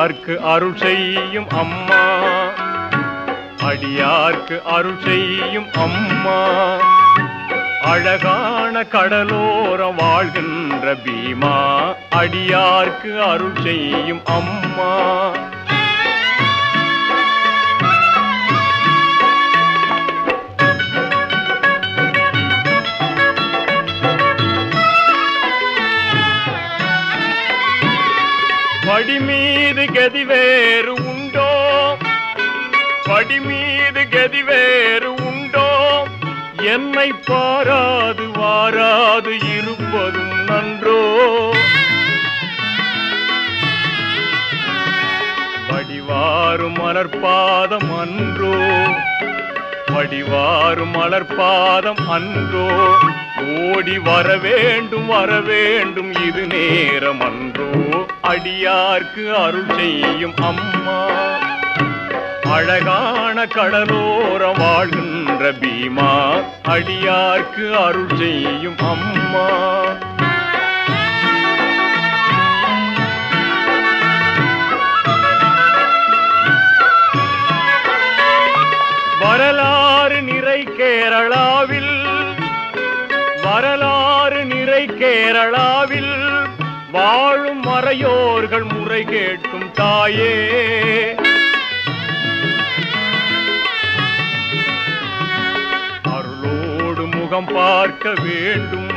அடியார்க்கு அருள் செய்யும் அம்மா. அடியார்க்கு அருள் செய்யும் அம்மா. அழகான கடலோரம் வாழ்கின்ற பீமா. அடியார்க்கு அருள் செய்யும் அம்மா. படிமீது கதி வேறு உண்டோ? படிமீது கதி வேறு உண்டோ? என்னை பாராது வாராது இருப்பதும் நன்றோ? வடிவாறு மலர்பாதம் அன்றோ? வடிவாறு மலர்பாதம் அன்றோ? அடி வர வேண்டும் வர வேண்டும் இது நேரம் அன்றோ அடியார்க்கு அருள் செய்யும் அம்மா. அழகான கடலோரம் வாழ்கின்ற பீமா. அடியார்க்கு அருள் செய்யும் அம்மா. வரலாறு நிறை கேரளாவில் வரலாறு கேரளாவில் வாழும் மறையோர்கள் முறை கேட்கும் தாயே. அருளோடு முகம் பார்க்க வேண்டும்.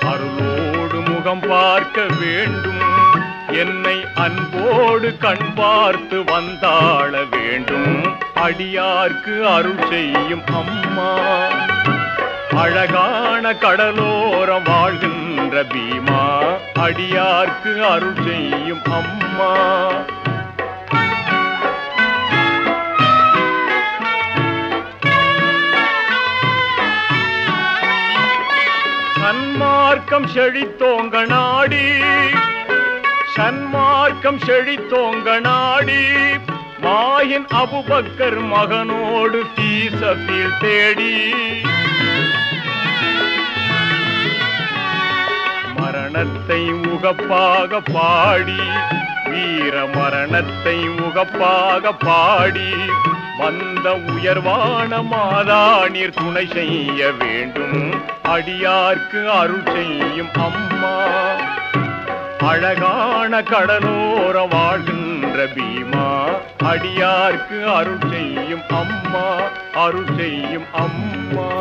அருளோடு முகம் பார்க்க வேண்டும். என்னை அன்போடு கண் பார்த்து வந்தாள வேண்டும். அடியார்க்கு அருள் செய்யும் அம்மா. அழகான கடலோரம் வாழ்கின்ற பீமா அடியார்க்கு அருள் செய்யும் அம்மா. சன்மார்க்கம் செழித்தோங்க நாடி சன்மார்க்கம் செழித்தோங்க நாடி மாயின் அபுபக்கர் மகனோடு தீசத்தில் தேடி. மரணத்தை உகப்பாக பாடி வீர மரணத்தை உகப்பாக பாடி வந்த உயர்வான மாதாணீர் துணை செய்ய வேண்டும். அடியார்க்கு அருள் செய்யும் அம்மா. அழகான கடலோர வாழ்கின்ற பீமா. அடியார்க்கு அருள் செய்யும் அம்மா அருள் செய்யும் அம்மா.